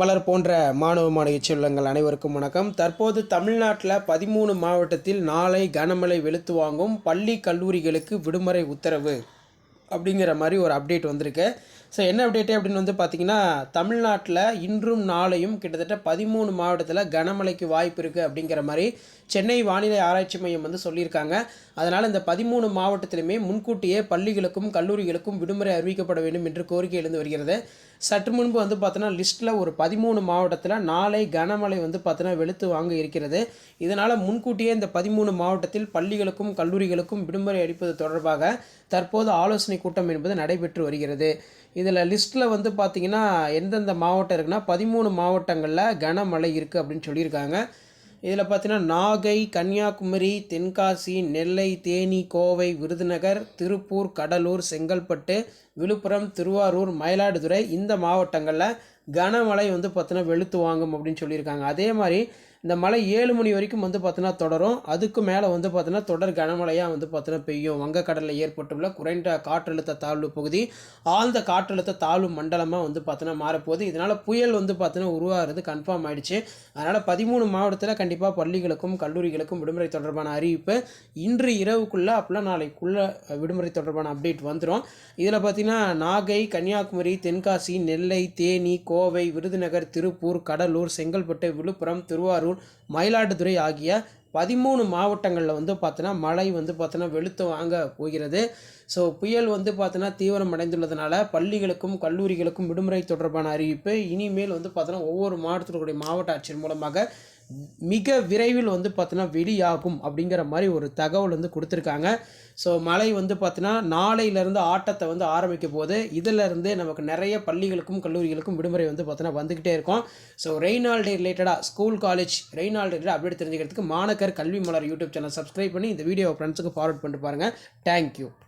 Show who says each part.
Speaker 1: மலர் போன்ற மாணவ மாணவி செல்வங்கள் அனைவருக்கும் வணக்கம். தற்போது தமிழ்நாட்டில் பதிமூணு மாவட்டத்தில் நாளை கனமழை வெளுத்து வாங்கும் பள்ளி கல்லூரிகளுக்கு விடுமுறை உத்தரவு அப்படிங்கிற மாதிரி ஒரு அப்டேட் வந்திருக்கு. ஸோ என்ன அப்டேட்டு அப்படின்னு வந்து பார்த்திங்கன்னா தமிழ்நாட்டில் இன்றும் நாளையும் கிட்டத்தட்ட பதிமூணு மாவட்டத்தில் கனமழைக்கு வாய்ப்பு இருக்குது அப்படிங்கிற மாதிரி சென்னை வானிலை ஆராய்ச்சி மையம் வந்து சொல்லியிருக்காங்க. அதனால் இந்த பதிமூணு மாவட்டத்திலுமே முன்கூட்டியே பள்ளிகளுக்கும் கல்லூரிகளுக்கும் விடுமுறை அறிவிக்கப்பட வேண்டும் என்று கோரிக்கை எழுந்து வருகிறது. சற்று முன்பு வந்து பார்த்தோன்னா லிஸ்ட்டில் ஒரு பதிமூணு மாவட்டத்தில் நாளை கனமழை வந்து பார்த்தோன்னா வெளுத்து வாங்க இருக்கிறது. இதனால் முன்கூட்டியே இந்த பதிமூணு மாவட்டத்தில் பள்ளிகளுக்கும் கல்லூரிகளுக்கும் விடுமுறை அளிப்பது தொடர்பாக தற்போது ஆலோசனை கூட்டம் என்பது நடைபெற்று வருகிறது. இதில் லிஸ்ட்டில் வந்து பார்த்திங்கன்னா எந்தெந்த மாவட்டம் இருக்குன்னா பதிமூணு மாவட்டங்களில் கனமழை இருக்குது அப்படின்னு சொல்லியிருக்காங்க. இதில் பார்த்தீங்கன்னா நாகை கன்னியாகுமரி தென்காசி நெல்லை தேனி கோவை விருதுநகர் திருப்பூர் கடலூர் செங்கல்பட்டு விழுப்புரம் திருவாரூர் மயிலாடுதுறை இந்த மாவட்டங்களில் கனமழை வந்து பார்த்தினா வெளுத்து வாங்கும் அப்படின்னு சொல்லியிருக்காங்க. அதே மாதிரி இந்த மழை ஏழு மணி வரைக்கும் வந்து பார்த்தீங்கன்னா தொடரும். அதுக்கு மேலே வந்து பார்த்தீங்கன்னா தொடர் கனமழையாக வந்து பார்த்தீங்கன்னா பெய்யும். வங்கக்கடலில் ஏற்பட்டுள்ள குறைந்த காற்றழுத்த தாழ்வு பகுதி ஆழ்ந்த காற்றழுத்த தாழ்வு மண்டலமாக வந்து பார்த்தீங்கன்னா மாறப்போகுது. இதனால் புயல் வந்து பார்த்தீங்கன்னா உருவாகிறது கன்ஃபார்ம் ஆகிடுச்சு அதனால் பதிமூணு மாவட்டத்தில் கண்டிப்பாக பள்ளிகளுக்கும் கல்லூரிகளுக்கும் விடுமுறை தொடர்பான அறிவிப்பு இன்று இரவுக்குள்ளே அப்போலாம் நாளைக்குள்ளே விடுமுறை தொடர்பான அப்டேட் வந்துடும் இதில் பார்த்தீங்கன்னா நாகை கன்னியாகுமரி தென்காசி நெல்லை தேனி கோவை விருதுநகர் திருப்பூர் கடலூர் செங்கல்பட்டு விழுப்புரம் திருவாரூர் மயிலாடுதுறை ஆகிய பதிமூணு மாவட்டங்களில் வந்து பார்த்தோன்னா மழை வந்து பார்த்தோன்னா வெளுத்து வாங்க போகிறது. ஸோ புயல் வந்து பார்த்தோன்னா தீவிரம் அடைந்துள்ளதுனால பள்ளிகளுக்கும் கல்லூரிகளுக்கும் விடுமுறை தொடர்பான அறிவிப்பு இனிமேல் வந்து பார்த்தோன்னா ஒவ்வொரு மாவட்டத்திற்குடைய மாவட்ட ஆட்சியர் மூலமாக மிக விரைவில் வந்து பார்த்தோன்னா வெளியாகும் அப்படிங்கிற மாதிரி ஒரு தகவல் வந்து கொடுத்துருக்காங்க. ஸோ மழை வந்து பார்த்தோன்னா நாளையிலேருந்து ஆட்டத்தை வந்து ஆரம்பிக்க போது இதிலேருந்து நமக்கு நிறைய பள்ளிகளுக்கும் கல்லூரிகளுக்கும் விடுமுறை வந்து பார்த்தோன்னா வந்துக்கிட்டே இருக்கும். ஸோ ரெய்னால்டே ரிலேட்டடாக ஸ்கூல் காலேஜ் ரெய்னால்டே ரிலேட்டட் அப்டேட் தெரிஞ்சுக்கிறதுக்கு மாணக்கர் கல்வி மலர் யூடியூப் சேனல் சப்ஸ்கிரைப் பண்ணி இந்த வீடியோ ஃப்ரெண்ட்ஸுக்கு ஃபார்வர்ட் பண்ணிட்டு பாருங்கள் தேங்க்யூ